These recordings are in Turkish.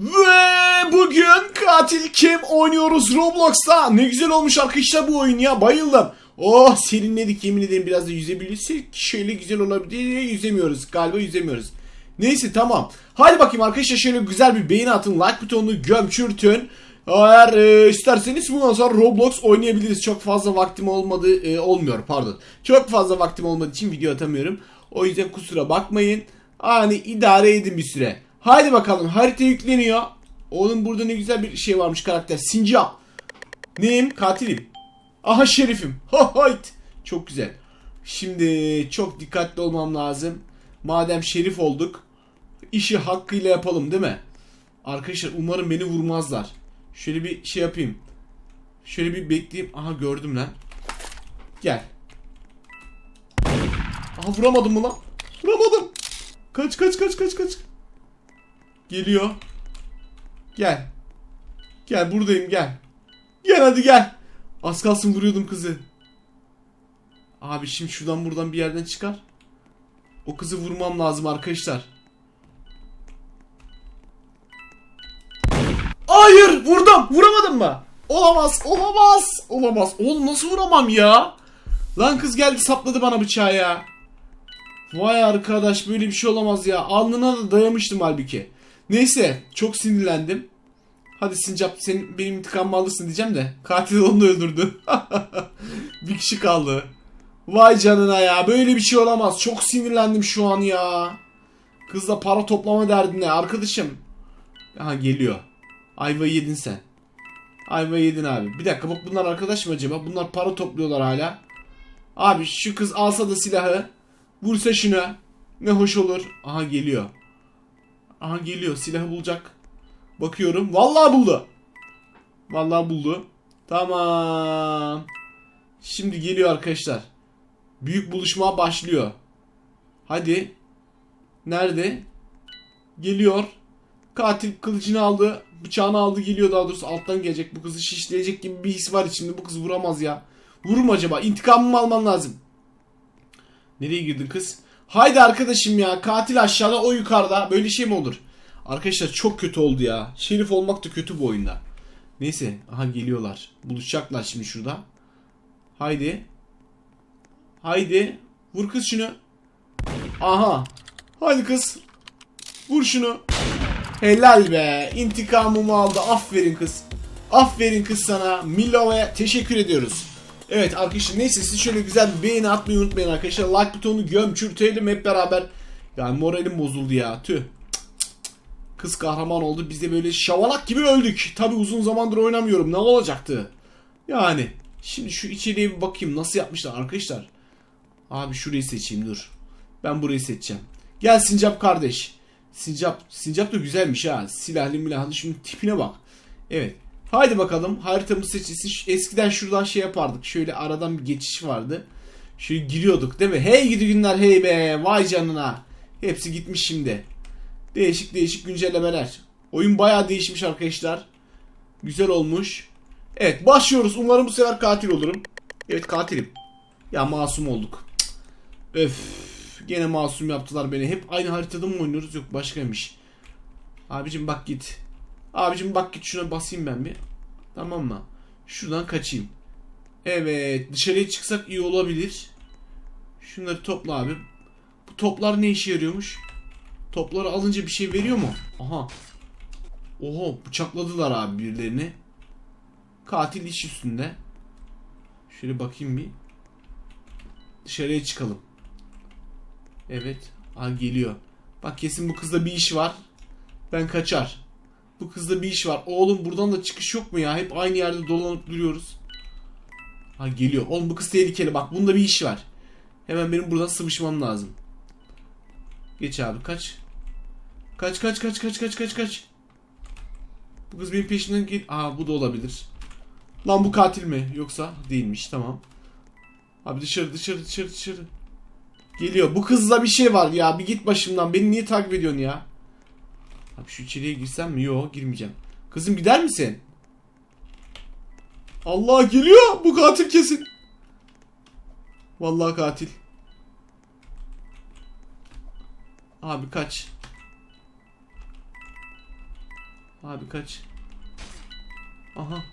Ve bugün katil kim oynuyoruz Roblox'ta. Ne güzel olmuş arkadaşlar bu oyun ya bayıldım. Oh serinledik yemin ederim biraz da yüzebilirsek şöyle güzel olabilir. Yüzemiyoruz galiba yüzemiyoruz. Neyse tamam. Hadi bakayım arkadaşlar şöyle güzel bir beğeni atın. Like butonunu gömçürtün. Eğer e, isterseniz bundan sonra Roblox oynayabiliriz. Çok fazla vaktim olmadı e, olmuyor pardon. Çok fazla vaktim olmadığı için video atamıyorum. O yüzden kusura bakmayın. Hani idare edin bir süre. Haydi bakalım harita yükleniyor. Oğlum burada ne güzel bir şey varmış karakter. Sincap. Neyim? Katilim. Aha şerifim. Ha hayt. Çok güzel. Şimdi çok dikkatli olmam lazım. Madem şerif olduk. işi hakkıyla yapalım değil mi? Arkadaşlar umarım beni vurmazlar. Şöyle bir şey yapayım. Şöyle bir bekleyeyim. Aha gördüm lan. Gel. Aha vuramadım mı lan? Vuramadım. Kaç kaç kaç kaç kaç. Geliyor. Gel. Gel buradayım gel. Gel hadi gel. Az kalsın vuruyordum kızı. Abi şimdi şuradan buradan bir yerden çıkar. O kızı vurmam lazım arkadaşlar. Hayır vurdum. Vuramadım mı? Olamaz. Olamaz. Olamaz. Oğlum nasıl vuramam ya? Lan kız geldi sapladı bana bıçağı ya. Vay arkadaş böyle bir şey olamaz ya. Alnına da dayamıştım halbuki. Neyse çok sinirlendim. Hadi Sincap senin benim intikamımı alırsın diyeceğim de. Katil onu öldürdü. bir kişi kaldı. Vay canına ya böyle bir şey olamaz. Çok sinirlendim şu an ya. Kızla para toplama derdine arkadaşım. Aha geliyor. Ayvayı yedin sen. Ayvayı yedin abi. Bir dakika bak bunlar arkadaş mı acaba? Bunlar para topluyorlar hala. Abi şu kız alsa da silahı. Vursa şuna. Ne hoş olur. Aha geliyor. Aha geliyor. Silahı bulacak. Bakıyorum. Vallahi buldu. Vallahi buldu. Tamam. Şimdi geliyor arkadaşlar. Büyük buluşma başlıyor. Hadi. Nerede? Geliyor. Katil kılıcını aldı. Bıçağını aldı geliyor daha doğrusu alttan gelecek. Bu kızı şişleyecek gibi bir his var içimde. Bu kız vuramaz ya. Vurur mu acaba? İntikamımı almam lazım. Nereye girdin kız? Haydi arkadaşım ya. Katil aşağıda o yukarıda. Böyle şey mi olur? Arkadaşlar çok kötü oldu ya. Şerif olmak da kötü bu oyunda. Neyse. Aha geliyorlar. Buluşacaklar şimdi şurada. Haydi. Haydi. Vur kız şunu. Aha. Haydi kız. Vur şunu. Helal be. İntikamımı aldı. Aferin kız. Aferin kız sana. Milo'ya teşekkür ediyoruz. Evet arkadaşlar neyse siz şöyle güzel bir beğeni atmayı unutmayın arkadaşlar. Like butonunu gömçürtelim hep beraber. Yani moralim bozuldu ya. Tüh. Kız kahraman oldu. Biz de böyle şavalak gibi öldük. Tabi uzun zamandır oynamıyorum. Ne olacaktı? Yani. Şimdi şu içeriye bir bakayım. Nasıl yapmışlar arkadaşlar? Abi şurayı seçeyim dur. Ben burayı seçeceğim. Gel Sincap kardeş. Sincap, Sincap da güzelmiş ha. Silahlı milahlı şunun tipine bak. Evet. Haydi bakalım haritamız seçilsin. Eskiden şuradan şey yapardık. Şöyle aradan bir geçiş vardı. Şöyle giriyorduk değil mi? Hey gidi günler hey be. Vay canına. Hepsi gitmiş şimdi. Değişik değişik güncellemeler. Oyun bayağı değişmiş arkadaşlar. Güzel olmuş. Evet başlıyoruz. Umarım bu sefer katil olurum. Evet katilim. Ya masum olduk. Öf. Gene masum yaptılar beni. Hep aynı haritada mı oynuyoruz? Yok başkaymış. Abicim bak git. Abicim bak git şuna basayım ben bir. Tamam mı? Şuradan kaçayım. Evet dışarıya çıksak iyi olabilir. Şunları topla abi. Bu toplar ne işe yarıyormuş? Topları alınca bir şey veriyor mu? Aha. Oho bıçakladılar abi birilerini. Katil iş üstünde. Şöyle bakayım bir. Dışarıya çıkalım. Evet. Aa geliyor. Bak kesin bu kızda bir iş var. Ben kaçar. Bu kızda bir iş var. Oğlum buradan da çıkış yok mu ya? Hep aynı yerde dolanıp duruyoruz. Ha geliyor. Oğlum bu kız tehlikeli. Bak bunda bir iş var. Hemen benim buradan sıvışmam lazım. Geç abi kaç. Kaç kaç kaç kaç kaç kaç kaç. Bu kız benim peşimden gel. Aa bu da olabilir. Lan bu katil mi? Yoksa değilmiş tamam. Abi dışarı dışarı dışarı dışarı. Geliyor. Bu kızla bir şey var ya. Bir git başımdan. Beni niye takip ediyorsun ya? Abi şu içeriye girsem mi? Yok girmeyeceğim. Kızım gider misin? Allah geliyor. Bu katil kesin. Vallahi katil. Abi kaç. Abi kaç. Aha.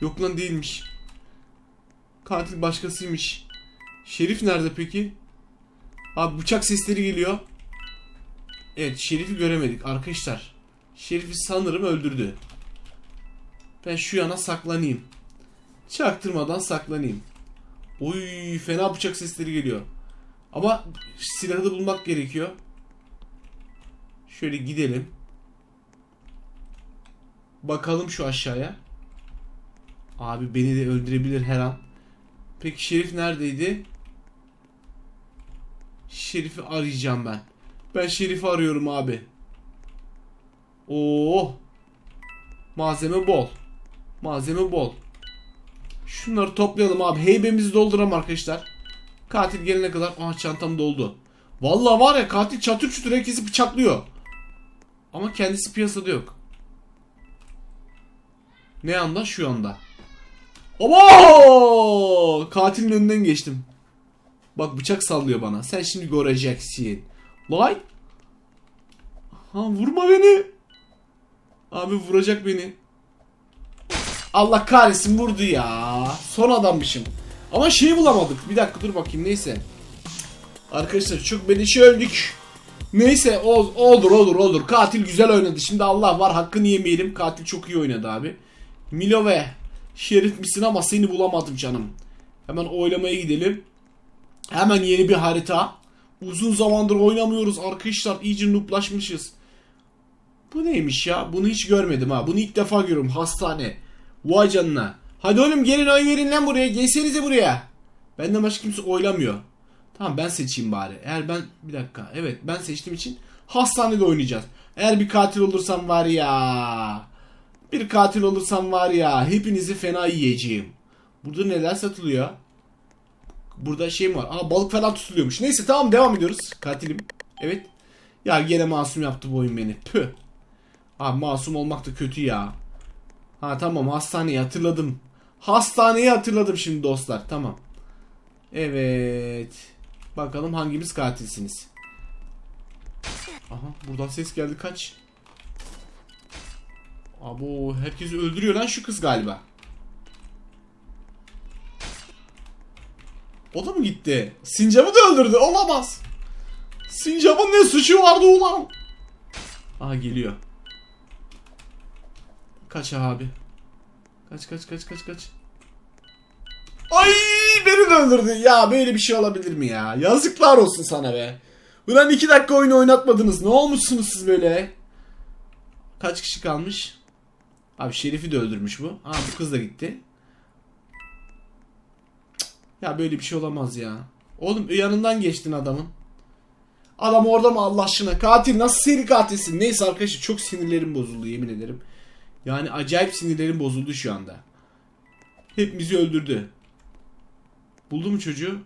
Yok lan değilmiş. Katil başkasıymış. Şerif nerede peki? Abi bıçak sesleri geliyor. Evet Şerif'i göremedik arkadaşlar. Şerif'i sanırım öldürdü. Ben şu yana saklanayım. Çaktırmadan saklanayım. Oy fena bıçak sesleri geliyor. Ama silahı da bulmak gerekiyor. Şöyle gidelim. Bakalım şu aşağıya. Abi beni de öldürebilir her an. Peki Şerif neredeydi? Şerif'i arayacağım ben. Ben Şerif'i arıyorum abi. Oo. Malzeme bol. Malzeme bol. Şunları toplayalım abi. Heybemizi dolduralım arkadaşlar. Katil gelene kadar aha çantam doldu. Vallahi var ya katil çatır çutur herkesi bıçaklıyor. Ama kendisi piyasada yok. Ne anda? Şu anda. Oba! Katilin önünden geçtim. Bak bıçak sallıyor bana. Sen şimdi göreceksin. Lay. Ha vurma beni. Abi vuracak beni. Allah kahretsin vurdu ya. Son adammışım. Ama şeyi bulamadık. Bir dakika dur bakayım neyse. Arkadaşlar çok beleşe öldük. Neyse ol, olur olur olur. Katil güzel oynadı. Şimdi Allah var hakkını yemeyelim. Katil çok iyi oynadı abi. Milo ve Şerif misin ama seni bulamadım canım. Hemen oylamaya gidelim. Hemen yeni bir harita. Uzun zamandır oynamıyoruz arkadaşlar. İyice nooblaşmışız. Bu neymiş ya? Bunu hiç görmedim ha. Bunu ilk defa görüyorum. Hastane. Vay canına. Hadi oğlum gelin oy verin lan buraya. Gelsenize buraya. Benden başka kimse oylamıyor. Tamam ben seçeyim bari. Eğer ben bir dakika. Evet ben seçtiğim için hastanede oynayacağız. Eğer bir katil olursam var ya. Bir katil olursam var ya. Hepinizi fena yiyeceğim. Burada neler satılıyor? Burada şey mi var? Aa balık falan tutuluyormuş. Neyse tamam devam ediyoruz. Katilim. Evet. Ya gene masum yaptı bu oyun beni. Püh. Abi masum olmak da kötü ya. Ha tamam hastaneyi hatırladım. Hastaneyi hatırladım şimdi dostlar. Tamam. Evet. Bakalım hangimiz katilsiniz. Aha buradan ses geldi kaç. Abo herkesi öldürüyor lan şu kız galiba. O da mı gitti? Sincap'ı da öldürdü. Olamaz. Sincap'ın ne suçu vardı ulan? Aha geliyor. Kaç abi. Kaç kaç kaç kaç kaç. Ay beni de öldürdü. Ya böyle bir şey olabilir mi ya? Yazıklar olsun sana be. Ulan iki dakika oyunu oynatmadınız. Ne olmuşsunuz siz böyle? Kaç kişi kalmış? Abi Şerif'i de öldürmüş bu. Aa bu kız da gitti. Ya böyle bir şey olamaz ya. Oğlum yanından geçtin adamın. Adam orada mı Allah aşkına? Katil nasıl seri katilsin? Neyse arkadaşlar çok sinirlerim bozuldu yemin ederim. Yani acayip sinirlerim bozuldu şu anda. Hepimizi öldürdü. Buldu mu çocuğu?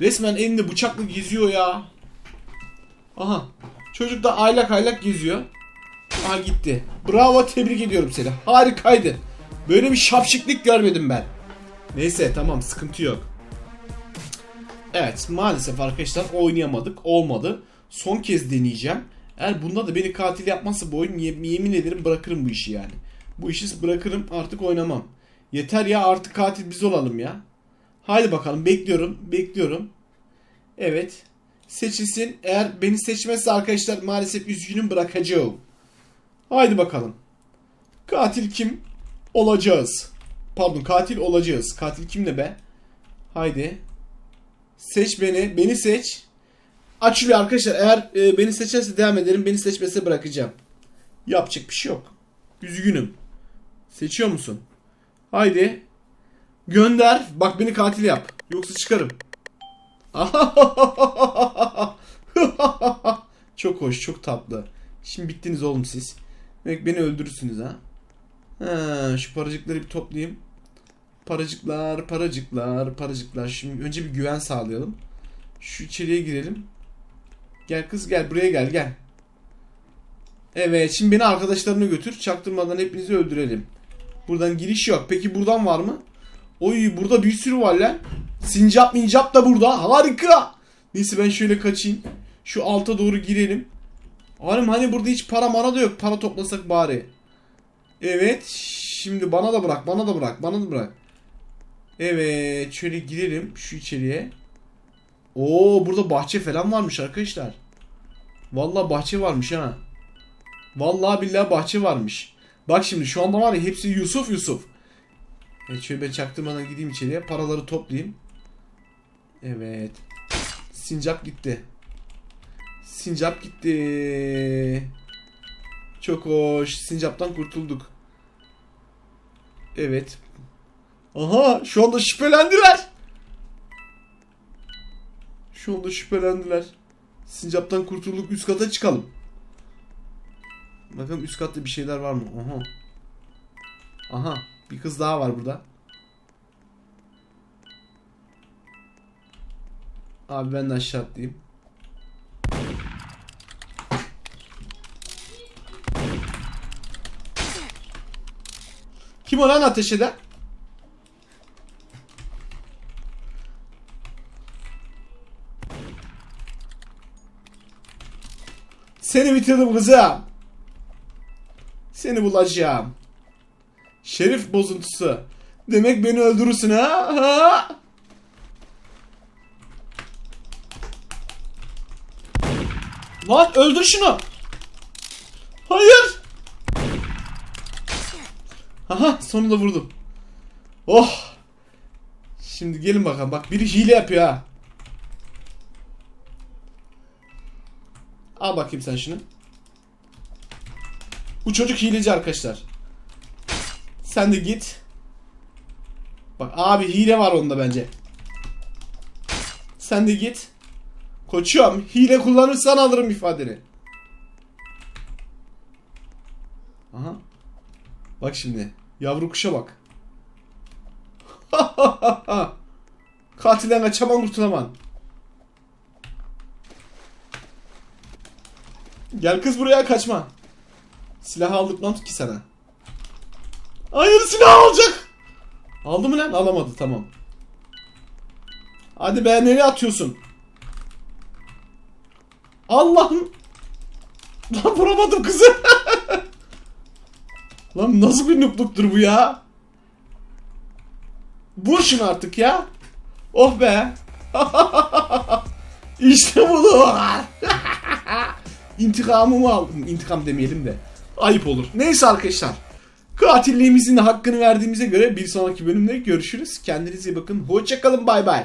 Resmen elinde bıçakla geziyor ya. Aha. Çocuk da aylak aylak geziyor. Aha gitti. Bravo tebrik ediyorum seni. Harikaydı. Böyle bir şapşıklık görmedim ben. Neyse tamam sıkıntı yok. Evet maalesef arkadaşlar oynayamadık. Olmadı. Son kez deneyeceğim. Eğer bunda da beni katil yapmazsa bu oyun ye- yemin ederim bırakırım bu işi yani. Bu işi bırakırım artık oynamam. Yeter ya artık katil biz olalım ya. Haydi bakalım bekliyorum bekliyorum. Evet. Seçilsin. Eğer beni seçmezse arkadaşlar maalesef üzgünüm bırakacağım. Haydi bakalım. Katil kim? Olacağız. Pardon katil olacağız. Katil kim de be? Haydi. Seç beni. Beni seç. Açılıyor arkadaşlar. Eğer e, beni seçerse devam ederim. Beni seçmese bırakacağım. Yapacak bir şey yok. Üzgünüm. Seçiyor musun? Haydi. Gönder. Bak beni katil yap. Yoksa çıkarım. çok hoş, çok tatlı. Şimdi bittiniz oğlum siz. Demek beni öldürürsünüz ha. Ha, şu paracıkları bir toplayayım. Paracıklar, paracıklar, paracıklar. Şimdi önce bir güven sağlayalım. Şu içeriye girelim. Gel kız gel buraya gel gel. Evet şimdi beni arkadaşlarına götür. Çaktırmadan hepinizi öldürelim. Buradan giriş yok. Peki buradan var mı? Oy burada bir sürü var lan. Sincap mincap da burada. Harika. Neyse ben şöyle kaçayım. Şu alta doğru girelim. Oğlum hani burada hiç para mara da yok. Para toplasak bari. Evet. Şimdi bana da bırak. Bana da bırak. Bana da bırak. Evet. Şöyle girelim şu içeriye. Oo burada bahçe falan varmış arkadaşlar. Vallahi bahçe varmış ha. Vallahi billahi bahçe varmış. Bak şimdi şu anda var ya hepsi Yusuf Yusuf. Evet şöyle ben çaktırmadan gideyim içeriye. Paraları toplayayım. Evet. Sincap gitti. Sincap gitti. Çok hoş. Sincaptan kurtulduk. Evet. Aha şu anda şüphelendiler. Şu anda şüphelendiler. Sincaptan kurtulduk. Üst kata çıkalım. Bakalım üst katta bir şeyler var mı? Aha. Aha. Bir kız daha var burada. Abi ben de aşağı atlayayım. Kim o lan ateş eden? Seni bitirdim kızım. Seni bulacağım. Şerif bozuntusu. Demek beni öldürürsün ha? ha? Lan öldür şunu. Hayır. Aha sonunda vurdum. Oh. Şimdi gelin bakalım. Bak biri hile yapıyor ha. Al bakayım sen şunu. Bu çocuk hileci arkadaşlar. Sen de git. Bak abi hile var onda bence. Sen de git. Koçum hile kullanırsan alırım ifadeni. Aha. Bak şimdi. Yavru kuşa bak. Katilden kaçaman kurtulaman. Gel kız buraya kaçma. Silah aldırtmam ki sana. Hayır silah alacak. Aldı mı lan? Alamadı tamam. Hadi be nereye atıyorsun? Allah'ım. Lan vuramadım kızı. Lan nasıl bir nupluktur bu ya? Vur şunu artık ya. Oh be. işte bu. İntikamımı aldım. İntikam demeyelim de. Ayıp olur. Neyse arkadaşlar. Katilliğimizin hakkını verdiğimize göre bir sonraki bölümde görüşürüz. Kendinize iyi bakın. Hoşçakalın. Bay bay.